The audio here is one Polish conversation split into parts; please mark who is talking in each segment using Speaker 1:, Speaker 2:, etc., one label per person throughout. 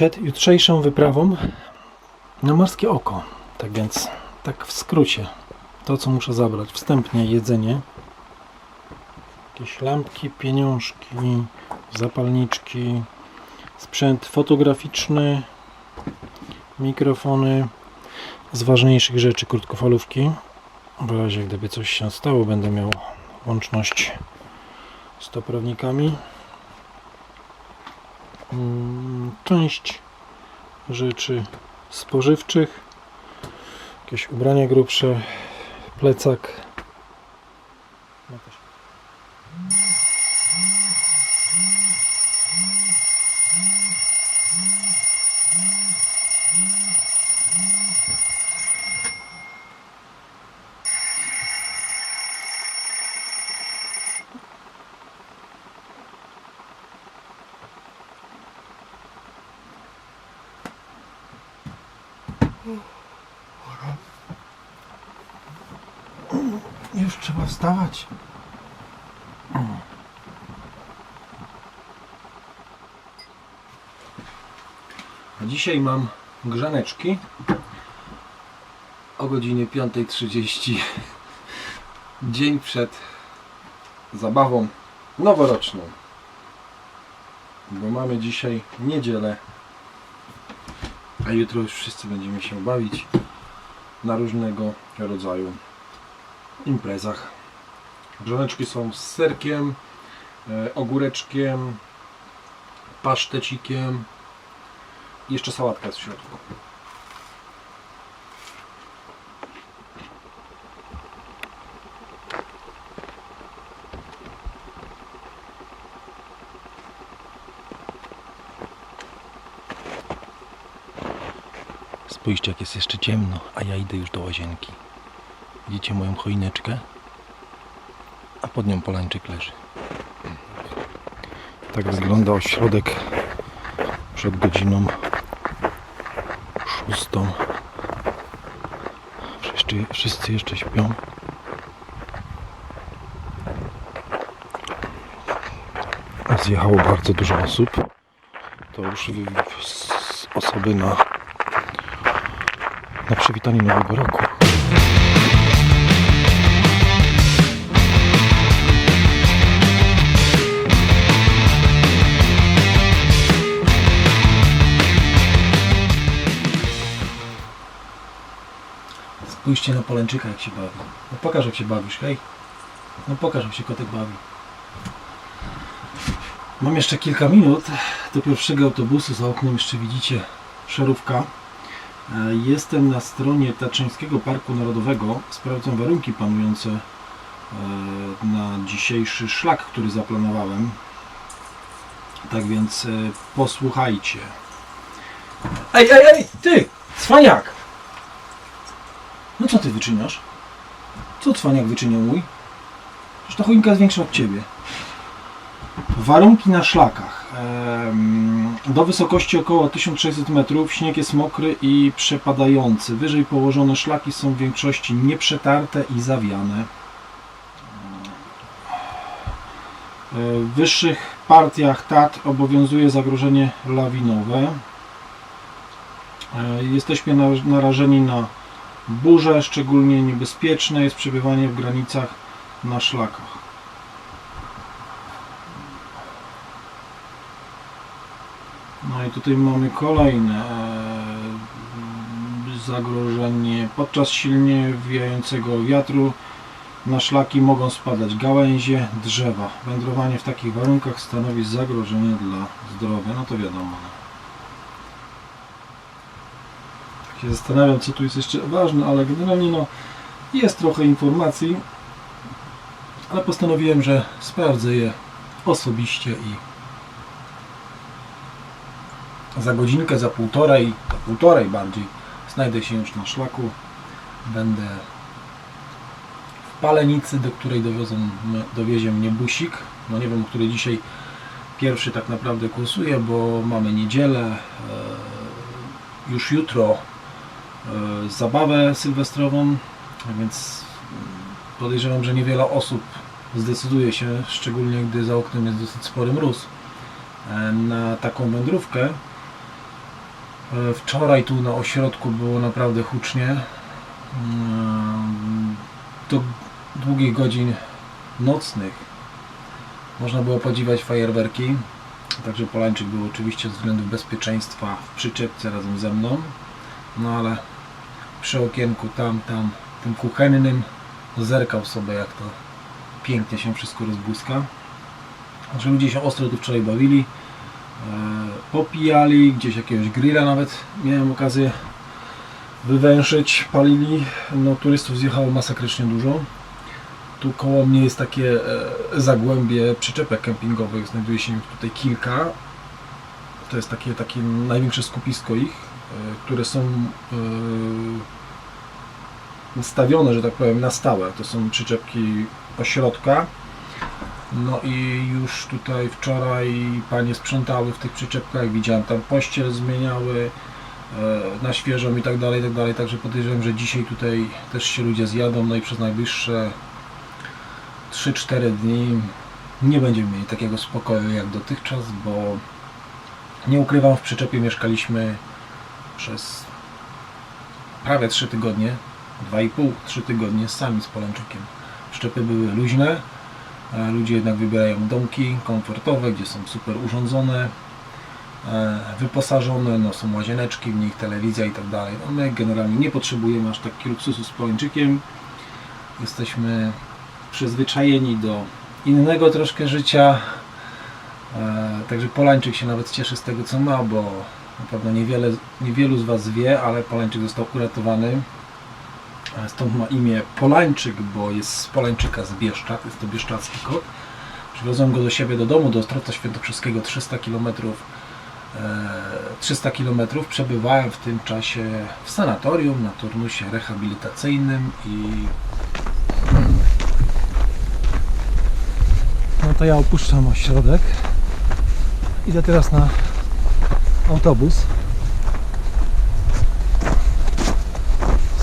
Speaker 1: przed jutrzejszą wyprawą na Morskie Oko. Tak więc, tak w skrócie, to co muszę zabrać. Wstępnie jedzenie, jakieś lampki, pieniążki, zapalniczki, sprzęt fotograficzny, mikrofony. Z ważniejszych rzeczy krótkofalówki. W razie gdyby coś się stało, będę miał łączność z toprawnikami. Mm, Część rzeczy spożywczych, jakieś ubrania grubsze, plecak. Już trzeba wstawać. A dzisiaj mam grzaneczki o godzinie 5.30. Dzień przed zabawą noworoczną. Bo mamy dzisiaj niedzielę, a jutro już wszyscy będziemy się bawić na różnego rodzaju imprezach. Grzaneczki są z serkiem, e, ogóreczkiem, pasztecikiem i jeszcze sałatka jest w środku. Spójrzcie jak jest jeszcze ciemno, a ja idę już do łazienki. Widzicie moją choineczkę? A pod nią polańczyk leży. Tak wygląda ośrodek przed godziną szóstą. Wszyscy, wszyscy jeszcze śpią. Zjechało bardzo dużo osób. To już osoby na, na przywitanie Nowego Roku. Spójrzcie na Polęczyka jak się bawi. No pokaż jak się bawisz, hej. No pokaż jak się kotek bawi. Mam jeszcze kilka minut do pierwszego autobusu. Za oknem jeszcze widzicie szarówka. E, Jestem na stronie Tatrzańskiego Parku Narodowego. Sprawdzam warunki panujące e, na dzisiejszy szlak, który zaplanowałem. Tak więc e, posłuchajcie. Ej, ej, ej, ty! Cwaniak! No co ty wyczyniasz? Co cwaniak wyczyniał mój? Przecież ta choinka jest większa od ciebie. Warunki na szlakach. Do wysokości około 1600 metrów śnieg jest mokry i przepadający. Wyżej położone szlaki są w większości nieprzetarte i zawiane. W wyższych partiach Tatr obowiązuje zagrożenie lawinowe. E, Jesteśmy na- narażeni na burze, szczególnie niebezpieczne jest przebywanie w granicach na szlakach. No i tutaj mamy kolejne e, zagrożenie. Podczas silnie wijającego wiatru na szlaki mogą spadać gałęzie, drzewa. Wędrowanie w takich warunkach stanowi zagrożenie dla zdrowia. No to wiadomo. no. Tak się zastanawiam, co tu jest jeszcze ważne, ale generalnie no, jest trochę informacji, ale postanowiłem, że sprawdzę je osobiście i za godzinkę, za półtorej, za półtorej bardziej, znajdę się już na szlaku. Będę w Palenicy, do której dowiozą, dowiezie mnie busik. No nie wiem, który dzisiaj pierwszy tak naprawdę kursuje, bo mamy niedzielę, e, już jutro zabawę sylwestrową, więc podejrzewam, że niewiele osób zdecyduje się, szczególnie gdy za oknem jest dosyć spory mróz, e, na taką wędrówkę. E, Wczoraj tu na ośrodku było naprawdę hucznie. Do długich godzin nocnych można było podziwiać fajerwerki. Także Polańczyk był oczywiście ze względów bezpieczeństwa w przyczepce razem ze mną. No ale przy okienku tam, tam, tym kuchennym zerkał sobie jak to pięknie się wszystko rozbłyska. Także ludzie się ostro tu wczoraj bawili. E, popijali, gdzieś jakiegoś grilla nawet miałem okazję wywęszyć, palili. No turystów zjechało masakrycznie dużo. Tu koło mnie jest takie e, zagłębie przyczepek kempingowych, znajduje się ich tutaj kilka. To jest takie, takie największe skupisko ich, które są e, stawione, że tak powiem, na stałe. To są przyczepki ośrodka. No i już tutaj wczoraj panie sprzątały w tych przyczepkach, widziałem tam pościel zmieniały e, na świeżą i tak dalej, i tak dalej. Także podejrzewam, że dzisiaj tutaj też się ludzie zjadą, no i przez najbliższe 3-4 dni nie będziemy mieli takiego spokoju jak dotychczas, bo nie ukrywam, w przyczepie mieszkaliśmy przez prawie 3 tygodnie, 2,5-3 tygodnie sami z Polańczykiem. Przyczepy były luźne, ludzie jednak wybierają domki komfortowe, gdzie są super urządzone, e, wyposażone, no są łazieneczki w nich, telewizja i tak dalej. No my generalnie nie potrzebujemy aż taki luksusu z Polańczykiem. Jesteśmy przyzwyczajeni do innego troszkę życia. E, Także Polańczyk się nawet cieszy z tego co ma, bo na pewno niewiele, niewielu z Was wie, ale Polańczyk został uratowany. Stąd ma imię Polańczyk, bo jest z Polańczyka z Bieszczad, jest to bieszczadzki kot. Przywiozłem go do siebie do domu, do Ostrowca Świętokrzyskiego 300 km. 300 km przebywałem w tym czasie w sanatorium na turnusie rehabilitacyjnym i No to ja opuszczam ośrodek. Idę teraz na autobus.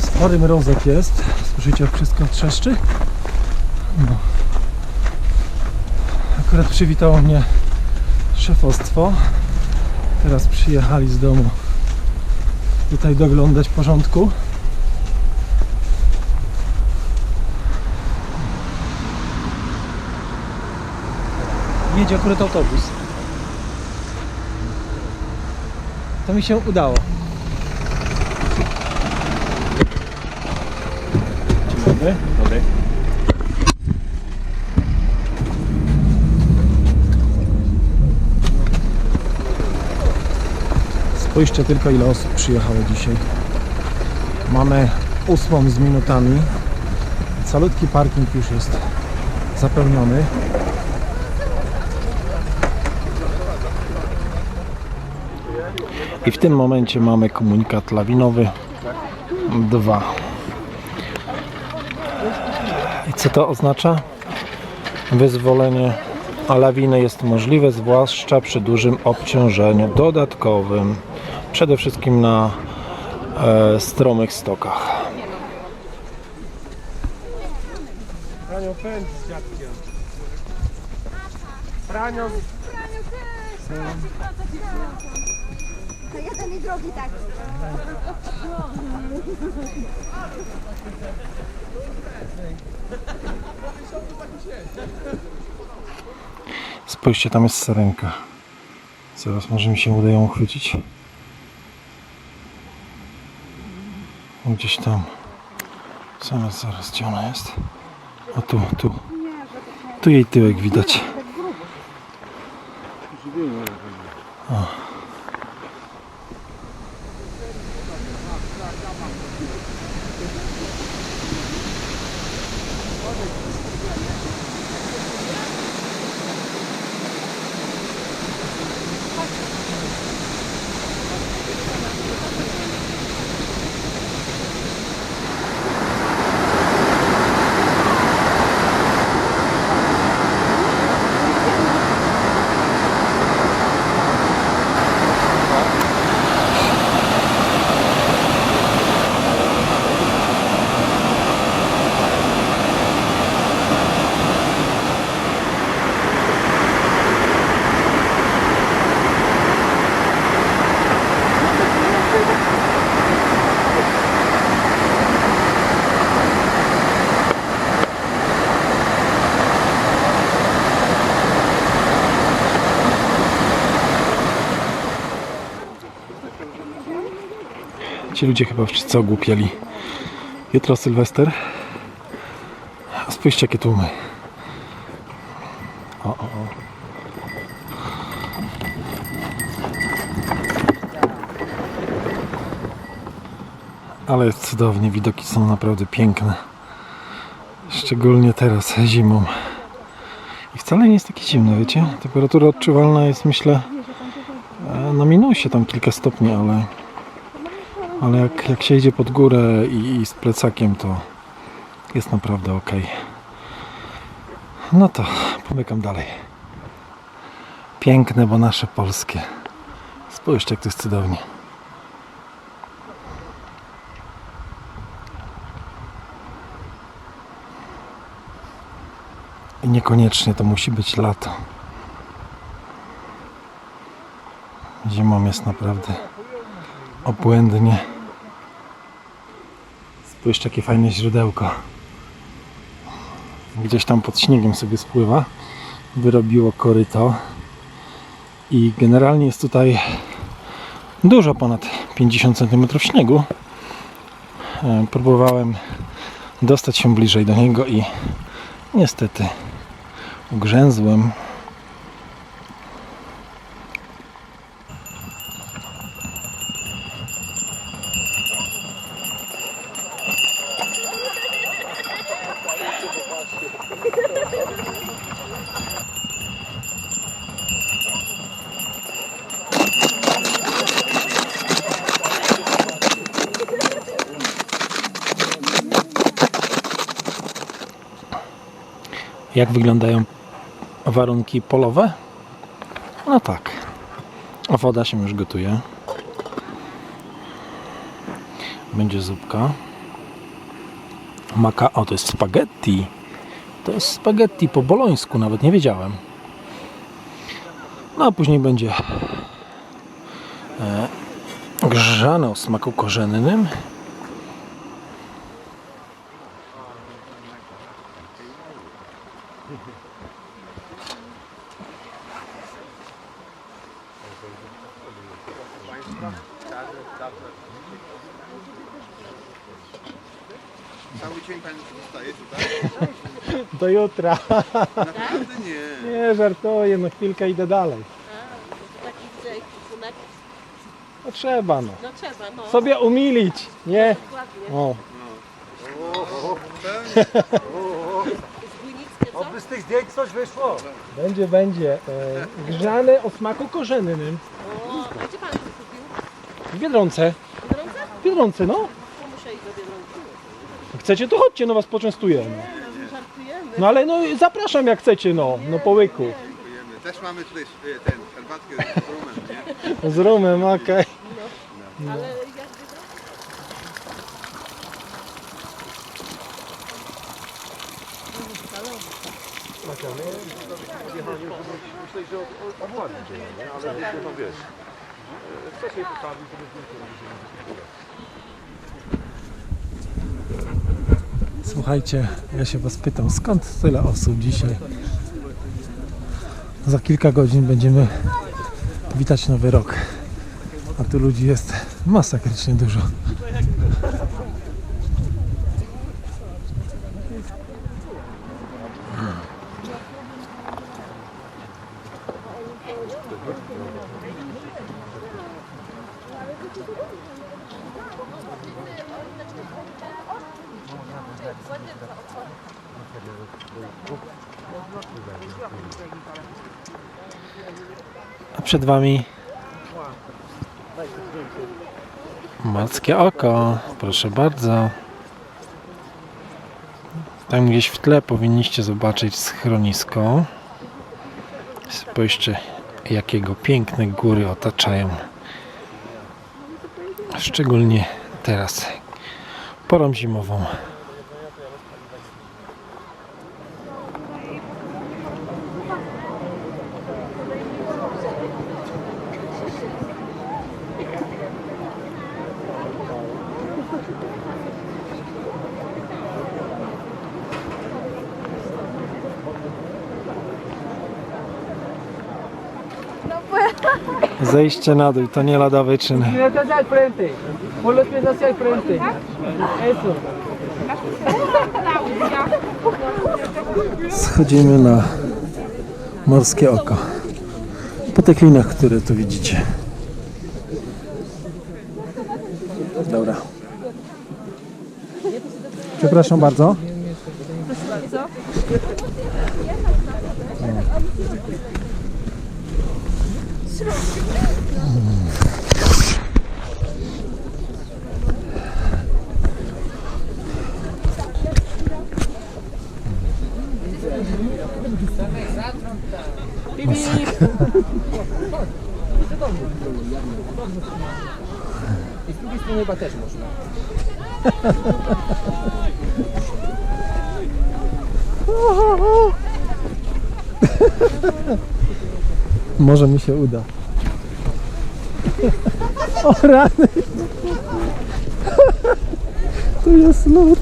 Speaker 1: Spory mrozek jest. Słyszycie jak wszystko trzeszczy? No. Akurat przywitało mnie szefostwo. Teraz przyjechali z domu tutaj doglądać porządku. jedzie akurat autobus. To mi się udało. Dzień dobry. Dobry. Spójrzcie tylko ile osób przyjechało dzisiaj. Mamy ósmą z minutami. Calutki parking już jest zapełniony. I w tym momencie mamy komunikat lawinowy 2. I co to oznacza? Wyzwolenie a lawiny jest możliwe, zwłaszcza przy dużym obciążeniu dodatkowym. Przede wszystkim na e, stromych stokach.
Speaker 2: Franio pędzi z dziadkiem. Franio,
Speaker 3: To jeden i drugi tak.
Speaker 1: Spójrzcie, tam jest sarenka. Zaraz może mi się uda ją uchwycić. Gdzieś tam. Zaraz, zaraz, gdzie ona jest? O tu, tu. Tu jej tyłek widać. Ci ludzie chyba wszyscy ogłupieli. Jutro Sylwester. Spójrzcie jakie tłumy. O, o, o. Ale cudownie, widoki są naprawdę piękne. Szczególnie teraz, zimą. I wcale nie jest takie zimno, wiecie? Temperatura odczuwalna jest, myślę, e, na minusie tam kilka stopni, ale, ale jak, jak się idzie pod górę i, i z plecakiem, to jest naprawdę ok. No to pomykam dalej. Piękne, bo nasze polskie. Spójrzcie, jak to jest cudownie. I niekoniecznie to musi być lato. Zimą jest naprawdę obłędnie. Spójrzcie, jakie fajne źródełko. Gdzieś tam pod śniegiem sobie spływa. Wyrobiło koryto. I generalnie jest tutaj dużo ponad 50 cm śniegu. E, Próbowałem dostać się bliżej do niego i niestety ugrzęzłem. Jak wyglądają warunki polowe? No tak. Woda się już gotuje. Będzie zupka. Maka, o to jest spaghetti. To jest spaghetti po bolońsku, nawet nie wiedziałem. No a później będzie e, grzane o smaku korzennym.
Speaker 4: Cały dzień pan zostaje tutaj?
Speaker 1: Do jutra.
Speaker 4: Naprawdę nie.
Speaker 1: Nie, żartuję, no chwilkę idę dalej.
Speaker 5: Taki widzę kupunek.
Speaker 1: No trzeba, no.
Speaker 5: No trzeba, no.
Speaker 1: Sobie umilić, nie?
Speaker 5: Dokładnie.
Speaker 1: O,
Speaker 5: Zbójnickie, co?
Speaker 2: z tych zdjęć coś wyszło.
Speaker 1: będzie, będzie. E, grzane o smaku korzennym.
Speaker 5: O, a gdzie pan to kupił?
Speaker 1: W Biedronce.
Speaker 5: W Drodze?
Speaker 1: W Biedronce, no.
Speaker 5: To muszę iść do Biedronki.
Speaker 1: Chcecie, to chodźcie, no was poczęstuję. No, no ale no zapraszam jak chcecie, no. No po łyku.
Speaker 4: Dziękujemy. Też mamy tutaj e, ten, herbatkę z rumem, nie?
Speaker 1: Z rumem, okej.
Speaker 5: Ale jak
Speaker 1: Słuchajcie, ja się was pytam, skąd tyle osób dzisiaj? Za kilka godzin będziemy witać nowy rok. A tu ludzi jest masakrycznie dużo. Przed wami Morskie oko, proszę bardzo. Tam gdzieś w tle powinniście zobaczyć schronisko. Spójrzcie, jakiego piękne góry otaczają. Szczególnie teraz, porą zimową. Zejście na dół to nie lada wyczyn. Schodzimy na morskie oko. Po tych linach, które tu widzicie. Dobra. Przepraszam bardzo.
Speaker 2: I z drugiej strony chyba też można.
Speaker 1: Może mi się uda. O rany! Tu jest lód.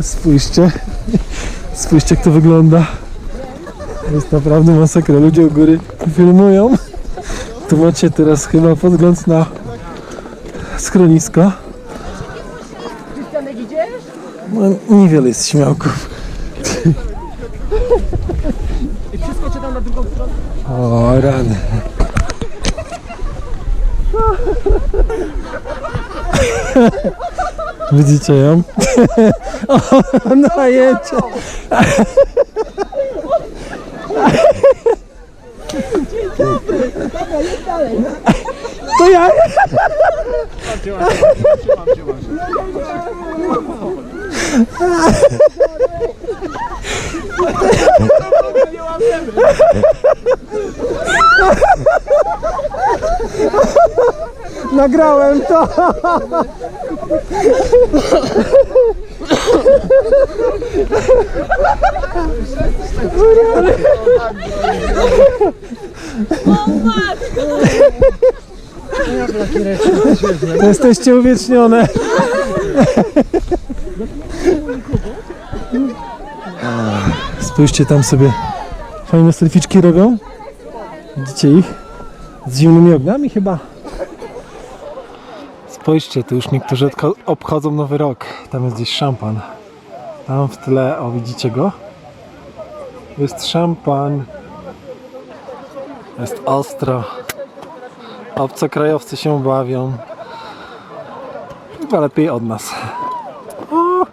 Speaker 1: Spójrzcie. Spójrzcie jak to wygląda. To jest naprawdę masakra. Ludzie u góry filmują. Tu macie teraz chyba podgląd na schronisko. No, niewiele jest śmiałków.
Speaker 2: I wszystko czytam na drugą stronę.
Speaker 1: O rany. Widzicie ją? O, no jedzie. To ja. Nagrałem to. To jesteście uwiecznione. Spójrzcie tam sobie. Fajne selficzki robią. Widzicie ich? Z zimnymi ognami chyba. Spójrzcie, tu już niektórzy obchodzą nowy rok. Tam jest gdzieś szampan. Tam w tle, o widzicie go? Jest szampan. Jest ostro. Obcokrajowcy się bawią. Chyba lepiej od nas. O,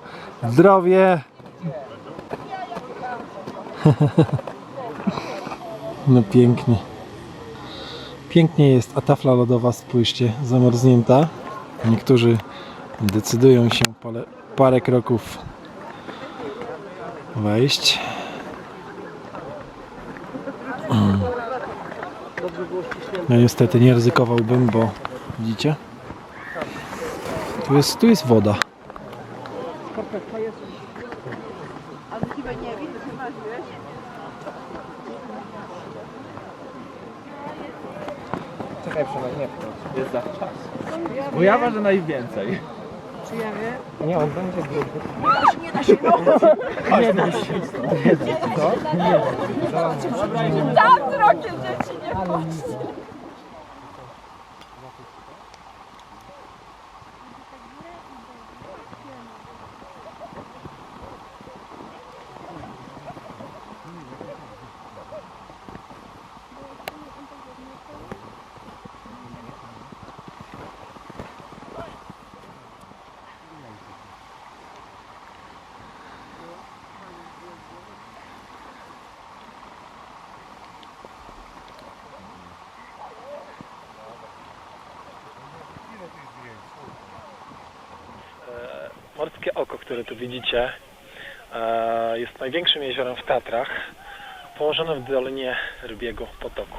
Speaker 1: zdrowie! No pięknie. Pięknie jest, a tafla lodowa, spójrzcie, zamarznięta. Niektórzy decydują się parę, parę kroków wejść. Mm. No niestety nie ryzykowałbym, bo widzicie? Tu jest, tu jest woda.
Speaker 2: Czekaj, Przemek, nie wchodź. Jest za czas. Bo ja ważę najwięcej. Czy ja wiem? Nie, on będzie gruby. Nie da się, nie da się. Nie da się. Co? Nie da się. Dobra, idziemy.
Speaker 1: Morskie Oko, które tu widzicie, e, jest największym jeziorem w Tatrach, położonym w dolinie Rybiego Potoku.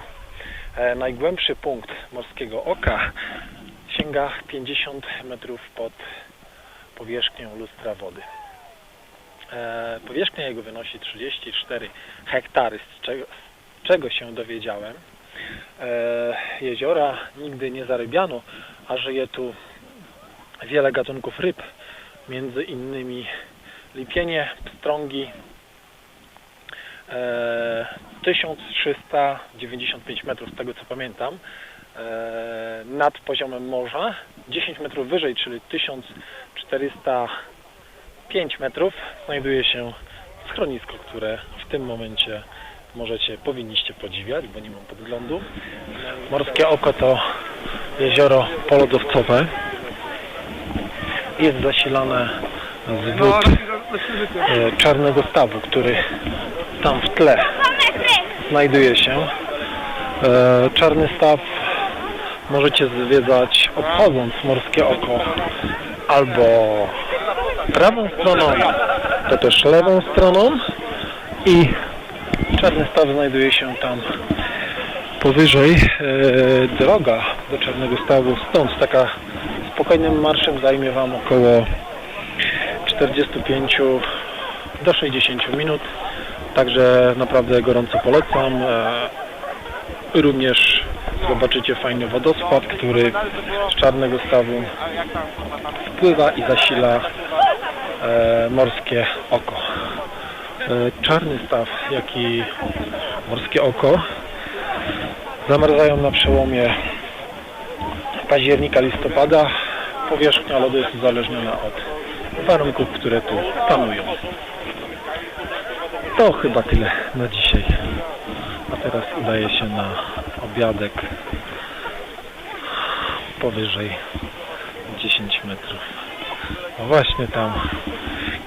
Speaker 1: E, Najgłębszy punkt Morskiego Oka sięga 50 metrów pod powierzchnią lustra wody. E, Powierzchnia jego wynosi 34 hektary, z czego, z czego się dowiedziałem. Jeziora nigdy nie zarybiano, a żyje tu wiele gatunków ryb, między innymi lipienie, pstrągi. E, 1395 metrów z tego co pamiętam e, nad poziomem morza. 10 metrów wyżej, czyli 1405 metrów, znajduje się schronisko, które w tym momencie możecie, powinniście podziwiać, bo nie mam podglądu. Morskie Oko to jezioro polodowcowe. Jest zasilane z wód e, Czarnego Stawu, który tam w tle znajduje się. E, Czarny Staw możecie zwiedzać obchodząc Morskie Oko albo prawą stroną, to też lewą stroną i Czarny Staw znajduje się tam powyżej. E, droga do Czarnego Stawu stąd taka spokojnym marszem zajmie Wam około 45 do 60 minut. Także naprawdę gorąco polecam. E, Również zobaczycie fajny wodospad, który z Czarnego Stawu wpływa i zasila e, morskie oko. E, Czarny Staw, jak i morskie oko zamarzają na przełomie października, listopada. Powierzchnia lodu jest uzależniona od warunków, które tu panują. To chyba tyle na dzisiaj. A teraz udaje się na obiadek powyżej 10 metrów. No właśnie tam,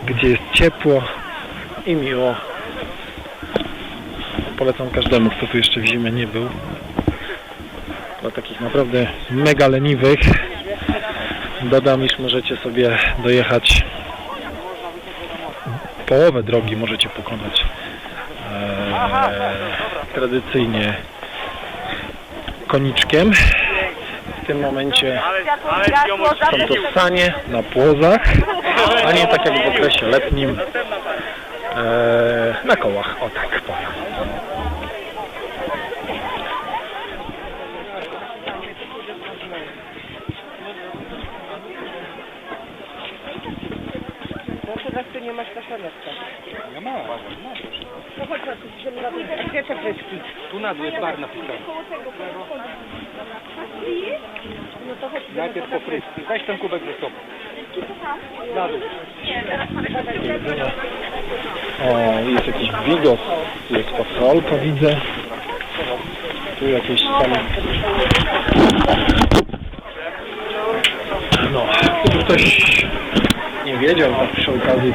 Speaker 1: gdzie jest ciepło i miło. Polecam każdemu, kto tu jeszcze w zimę nie był. Dla takich naprawdę mega leniwych. Dodam, iż możecie sobie dojechać. Połowę drogi możecie pokonać. E, tradycyjnie koniczkiem. W tym momencie są to sanie na płozach, a nie tak jak w okresie letnim. E, na kołach, o tak powiem.
Speaker 2: Tu na dół jest bar napisany. Najpierw po frytki. Weź ten kubek ze sobą. Na dół.
Speaker 1: O, jest jakiś bigos, tu jest fasolka widzę. Tu jakieś tam... No, gdyby ktoś nie wiedział, tak przy okazji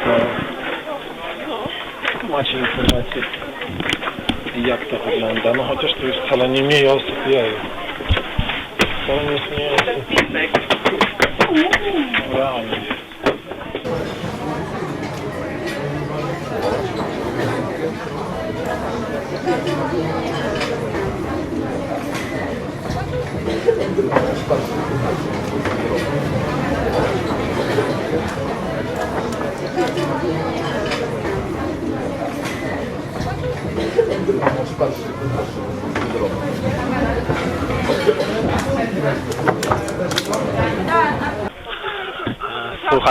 Speaker 1: to macie informację jak to wygląda. No chociaż tu jest wcale nie mniej osób, jej. Wcale nie jest mniej osób. Realnie.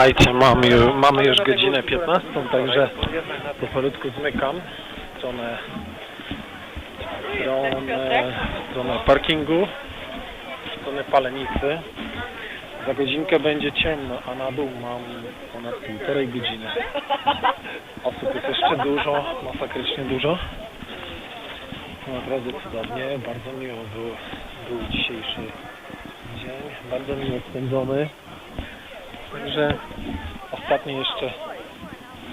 Speaker 1: Słuchajcie, mamy, ju- mamy już godzinę 15, także powolutku zmykam stronę, stronę, stronę parkingu, stronę Palenicy. Za godzinkę będzie ciemno, a na dół mam ponad półtorej godziny. Osób jest jeszcze dużo, masakrycznie dużo. Naprawdę cudownie, bardzo miło był, był dzisiejszy dzień, bardzo miło spędzony. Także ostatnie jeszcze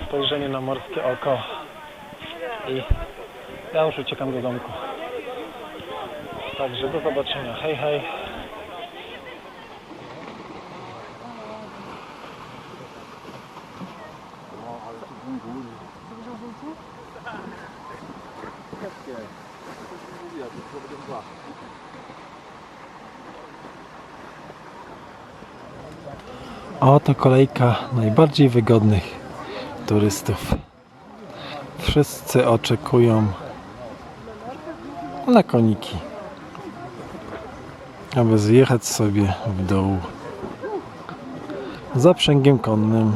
Speaker 1: spojrzenie na morskie oko i ja już uciekam do domku. Także do zobaczenia. Hej, hej. Oto kolejka najbardziej wygodnych turystów. Wszyscy oczekują na koniki, aby zjechać sobie w dół zaprzęgiem konnym.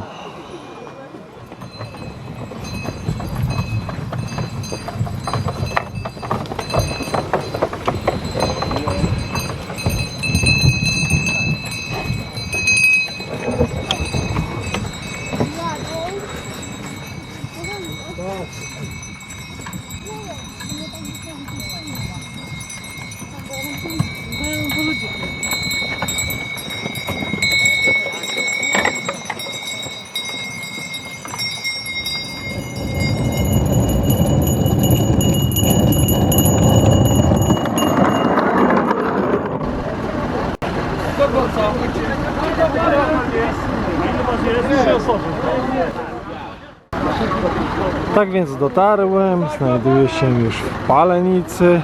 Speaker 1: Tak więc dotarłem, znajduję się już w Palenicy.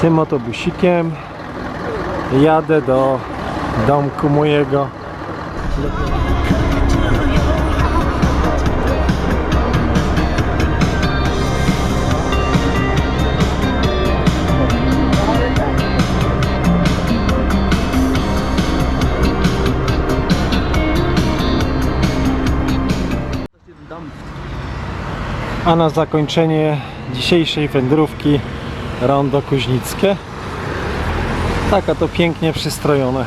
Speaker 1: Tym autobusikiem jadę do domku mojego. A na zakończenie dzisiejszej wędrówki rondo Kuźnickie. Taka to pięknie przystrojone.